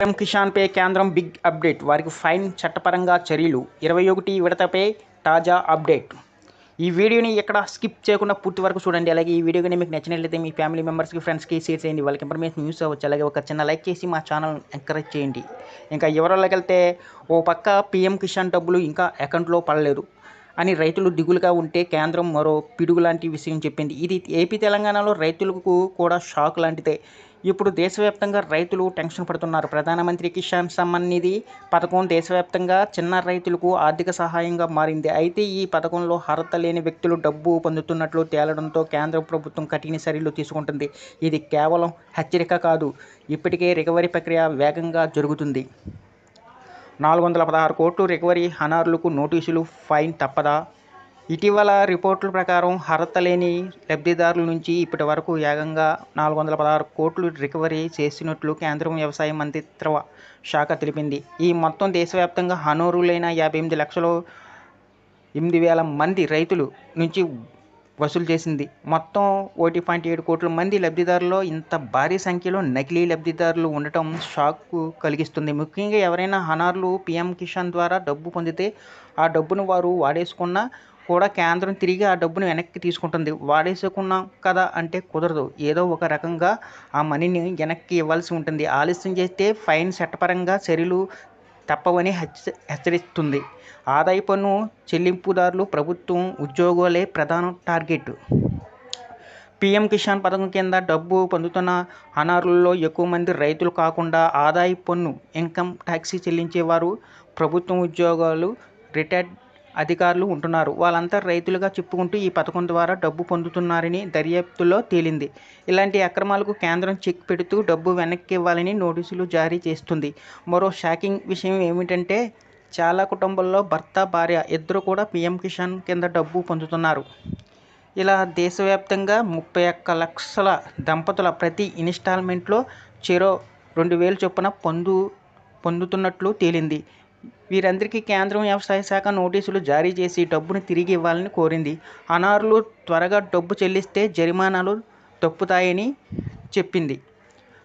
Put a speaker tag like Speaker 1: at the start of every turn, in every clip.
Speaker 1: PM కిసాన్పై కేంద్రం big update. వారికి fine చట్టపరంగా చర్యలు. ఇరవై ఒకటి విడతపై తాజా అప్డేట్. ఈ వీడియోని ఎక్కడ స్కిప్ చేయకుండా పూర్తి వరకు చూడండి. అలాగే ఈ వీడియో కానీ మీకు నచ్చినట్లయితే మీ ఫ్యామిలీ మెంబర్స్కి ఫ్రెండ్స్కి షేర్ చేయండి. వాళ్ళకి ఇన్ఫర్మేషన్ న్యూస్ అవ్వచ్చు. అలాగే ఒక చిన్న లైక్ చేసి మా ఛానల్ ఎంకరేజ్ చేయండి. ఇంకా వివరాల్లోకి వెళ్తే ఓ పక్క పీఎం కిషాన్ డబ్బులు ఇంకా అకౌంట్లో పడలేదు. అని రైతులు దిగులుగా ఉంటే కేంద్రం మరో పిడుగు లాంటి విషయం చెప్పింది. ఇది ఏపీ తెలంగాణలో రైతులకు కూడా షాక్ లాంటిదే. ఇప్పుడు దేశవ్యాప్తంగా రైతులు టెన్షన్ పడుతున్నారు. ప్రధానమంత్రి కిసాన్ సమ్మాన్ నిధి పథకం దేశవ్యాప్తంగా చిన్న రైతులకు ఆర్థిక సహాయంగా మారింది. అయితే ఈ పథకంలో అర్హత లేని వ్యక్తులు డబ్బు పొందుతున్నట్లు తేలడంతో కేంద్ర ప్రభుత్వం కఠిన చర్యలు తీసుకుంటుంది. ఇది కేవలం హెచ్చరిక కాదు. ఇప్పటికే రికవరీ ప్రక్రియ వేగంగా జరుగుతుంది. నాలుగు వందల పదహారు కోట్లు రికవరీ హనార్లకు నోటీసులు ఫైన్ తప్పదా? ఇటీవల రిపోర్టుల ప్రకారం అర్హత లేని లబ్ధిదారుల నుంచి ఇప్పటి వరకు ఏకంగా నాలుగు వందల పదహారు కోట్లు రికవరీ చేసినట్లు కేంద్రం వ్యవసాయ మంత్రిత్వ శాఖ తెలిపింది. ఈ మొత్తం దేశవ్యాప్తంగా అనర్హులైన యాభై ఎనిమిది లక్షలు ఎనిమిది వేల మంది రైతులు నుంచి వసూలు చేసింది. మొత్తం ఒకటి పాయింట్ ఏడు కోట్ల మంది లబ్ధిదారుల్లో ఇంత భారీ సంఖ్యలో నకిలీ లబ్ధిదారులు ఉండటం షాక్ కలిగిస్తుంది. ముఖ్యంగా ఎవరైనా హనార్లు పీఎం కిసాన్ ద్వారా డబ్బు పొందితే ఆ డబ్బును వారు వాడేసుకున్నా కూడా కేంద్రం తిరిగి ఆ డబ్బును వెనక్కి తీసుకుంటుంది. వాడేసుకున్నాం కదా అంటే కుదరదు. ఏదో ఒక రకంగా ఆ మనీని వెనక్కి ఇవ్వాల్సి ఉంటుంది. ఆలస్యం చేస్తే ఫైన్ చట్టపరంగా చర్యలు తప్పవని హెచ్చ హెచ్చరిస్తుంది. ఆదాయ పన్ను చెల్లింపుదారులు ప్రభుత్వం ఉద్యోగులే ప్రధాన టార్గెట్. పీఎం కిసాన్ పథకం కింద డబ్బు పొందుతున్న అనారులలో ఎక్కువ మంది రైతులు కాకుండా ఆదాయ పన్ను ఇన్కమ్ ట్యాక్స్ చెల్లించేవారు ప్రభుత్వం ఉద్యోగాలు రిటైర్డ్ అధికారులు ఉంటున్నారు. వాళ్ళంతా రైతులుగా చెప్పుకుంటూ ఈ పథకం ద్వారా డబ్బు పొందుతున్నారని దర్యాప్తులో తేలింది. ఇలాంటి అక్రమాలకు కేంద్రం చెక్ పెడుతూ డబ్బు వెనక్కి ఇవ్వాలని నోటీసులు జారీ చేస్తుంది. మరో షాకింగ్ విషయం ఏమిటంటే చాలా కుటుంబాల్లో భర్త భార్య ఇద్దరు కూడా పీఎం కిసాన్ కింద డబ్బు పొందుతున్నారు. ఇలా దేశవ్యాప్తంగా ముప్పై ఒక్క లక్షల దంపతుల ప్రతి ఇన్స్టాల్మెంట్లో చెరో రెండు వేలు చొప్పున పొందు పొందుతున్నట్లు తేలింది. వీరందరికీ కేంద్రం వ్యవసాయ శాఖ నోటీసులు జారీ చేసి డబ్బును తిరిగి ఇవ్వాలని కోరింది. అనారులు త్వరగా డబ్బు చెల్లిస్తే జరిమానాలు తప్పుతాయని చెప్పింది.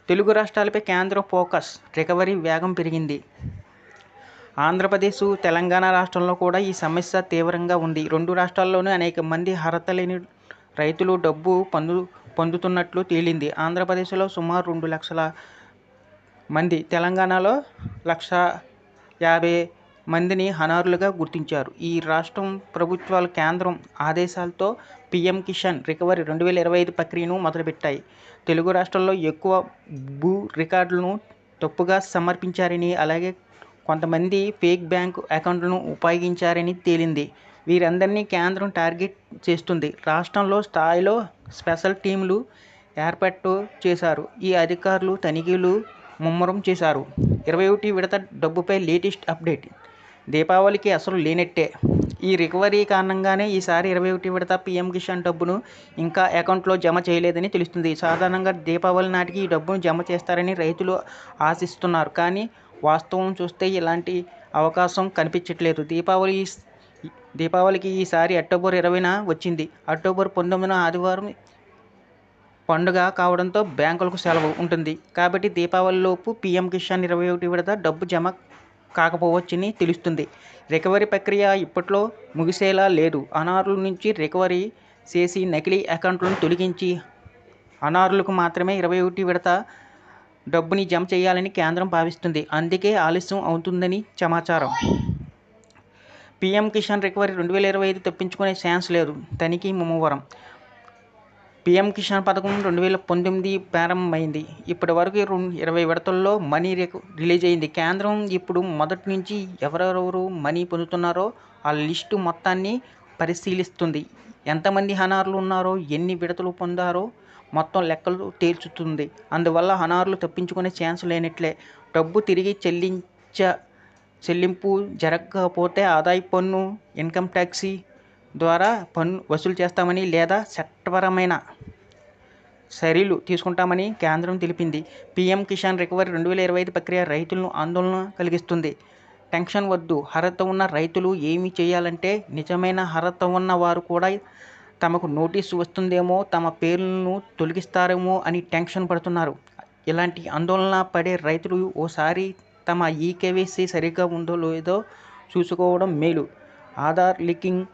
Speaker 1: తెలుగు రాష్ట్రాలపై కేంద్రం ఫోకస్ రికవరీ వేగం పెరిగింది. ఆంధ్రప్రదేశ్ తెలంగాణ రాష్ట్రంలో కూడా ఈ సమస్య తీవ్రంగా ఉంది. రెండు రాష్ట్రాల్లోనూ అనేక మంది అర్హత లేని రైతులు డబ్బు పొందు పొందుతున్నట్లు తేలింది. ఆంధ్రప్రదేశ్లో సుమారు రెండు లక్షల మంది తెలంగాణలో లక్ష యాభై మందిని అనర్హులుగా గుర్తించారు. ఈ రాష్ట్రం ప్రభుత్వాలు కేంద్రం ఆదేశాలతో పీఎం కిసాన్ రికవరీ రెండు వేల ఇరవై ఐదు ప్రక్రియను మొదలుపెట్టాయి. తెలుగు రాష్ట్రాల్లో ఎక్కువ భూ రికార్డులను తప్పుగా సమర్పించారని అలాగే కొంతమంది ఫేక్ బ్యాంక్ అకౌంట్లను ఉపయోగించారని తేలింది. వీరందరినీ కేంద్రం టార్గెట్ చేస్తుంది. రాష్ట్రంలో స్థాయిలో స్పెషల్ టీంలు ఏర్పాటు చేశారు. ఈ అధికారులు తనిఖీలు ముమ్మరం చేశారు. ఇరవై ఒకటి విడత డబ్బుపై లేటెస్ట్ అప్డేట్. దీపావళికి అసలు లేనట్టే. ఈ రికవరీ కారణంగానే ఈసారి ఇరవై ఒకటి విడత పీఎం కిసాన్ డబ్బును ఇంకా అకౌంట్లో జమ చేయలేదని తెలుస్తుంది. సాధారణంగా దీపావళి నాటికి ఈ డబ్బును జమ చేస్తారని రైతులు ఆశిస్తున్నారు. కానీ వాస్తవం చూస్తే ఇలాంటి అవకాశం కనిపించట్లేదు. దీపావళి దీపావళికి ఈసారి అక్టోబర్ ఇరవైన వచ్చింది. అక్టోబర్ పంతొమ్మిదిన ఆదివారం పండుగ కావడంతో బ్యాంకులకు సెలవు ఉంటుంది. కాబట్టి దీపావళిలోపు పీఎం కిసాన్ ఇరవై ఒకటి విడత డబ్బు జమ కాకపోవచ్చని తెలుస్తుంది. రికవరీ ప్రక్రియ ఇప్పట్లో ముగిసేలా లేదు. అనారుల నుంచి రికవరీ చేసి నకిలీ అకౌంట్లను తొలగించి అనారులకు మాత్రమే ఇరవై ఒకటి విడత డబ్బుని జమ చేయాలని కేంద్రం భావిస్తుంది. అందుకే ఆలస్యం అవుతుందని సమాచారం. పీఎం కిసాన్ రికవరీ రెండు వేల ఇరవై ఐదు తప్పించుకునే ఛాన్స్ లేదు. తనిఖీ ముమ్మవరం పీఎం కిసాన్ పథకం రెండు వేల పంతొమ్మిది ప్రారంభమైంది. ఇప్పటి వరకు ఇరవై విడతల్లో మనీ రిలీజ్ అయింది. కేంద్రం ఇప్పుడు మొదటి నుంచి ఎవరెవరు మనీ పొందుతున్నారో ఆ లిస్టు మొత్తాన్ని పరిశీలిస్తుంది. ఎంతమంది హనార్లు ఉన్నారో ఎన్ని విడతలు పొందారో మొత్తం లెక్కలు తేల్చుతుంది. అందువల్ల హనార్లు తప్పించుకునే ఛాన్స్ లేనట్లే. డబ్బు తిరిగి చెల్లించ చెల్లింపు జరగకపోతే ఆదాయ పన్ను ఇన్కమ్ ట్యాక్సీ ద్వారా పన్ను వసూలు చేస్తామని లేదా చట్టపరమైన చర్యలు తీసుకుంటామని కేంద్రం తెలిపింది. పీఎం కిసాన్ రికవరీ రెండు వేల ఇరవై ఐదు ప్రక్రియ రైతులను ఆందోళన కలిగిస్తుంది. టెన్షన్ వద్దు. అర్హత ఉన్న రైతులు ఏమి చేయాలంటే నిజమైన అర్హత ఉన్న వారు కూడా తమకు నోటీసు వస్తుందేమో తమ పేర్లను తొలగిస్తారేమో అని టెన్షన్ పడుతున్నారు. ఇలాంటి ఆందోళన పడే రైతులు ఓసారి తమ ఈకేవీసీ సరిగ్గా ఉందో లేదో చూసుకోవడం మేలు. ఆధార్ లింకింగ్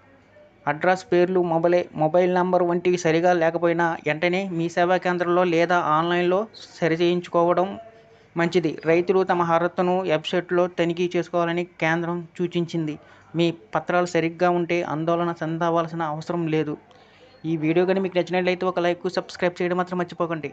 Speaker 1: అడ్రస్ పేర్లు మొబైల్ మొబైల్ నంబర్ వంటివి సరిగా లేకపోయినా వెంటనే మీ సేవా కేంద్రంలో లేదా ఆన్లైన్లో సరిచేయించుకోవడం మంచిది. రైతులు తమ అర్హతను వెబ్సైట్లో తనిఖీ చేసుకోవాలని కేంద్రం సూచించింది. మీ పత్రాలు సరిగ్గా ఉంటే ఆందోళన చెందవలసిన అవసరం లేదు. ఈ వీడియో కానీ మీకు నచ్చినట్లయితే ఒక లైక్ సబ్స్క్రైబ్ చేయడం మాత్రం మర్చిపోకండి.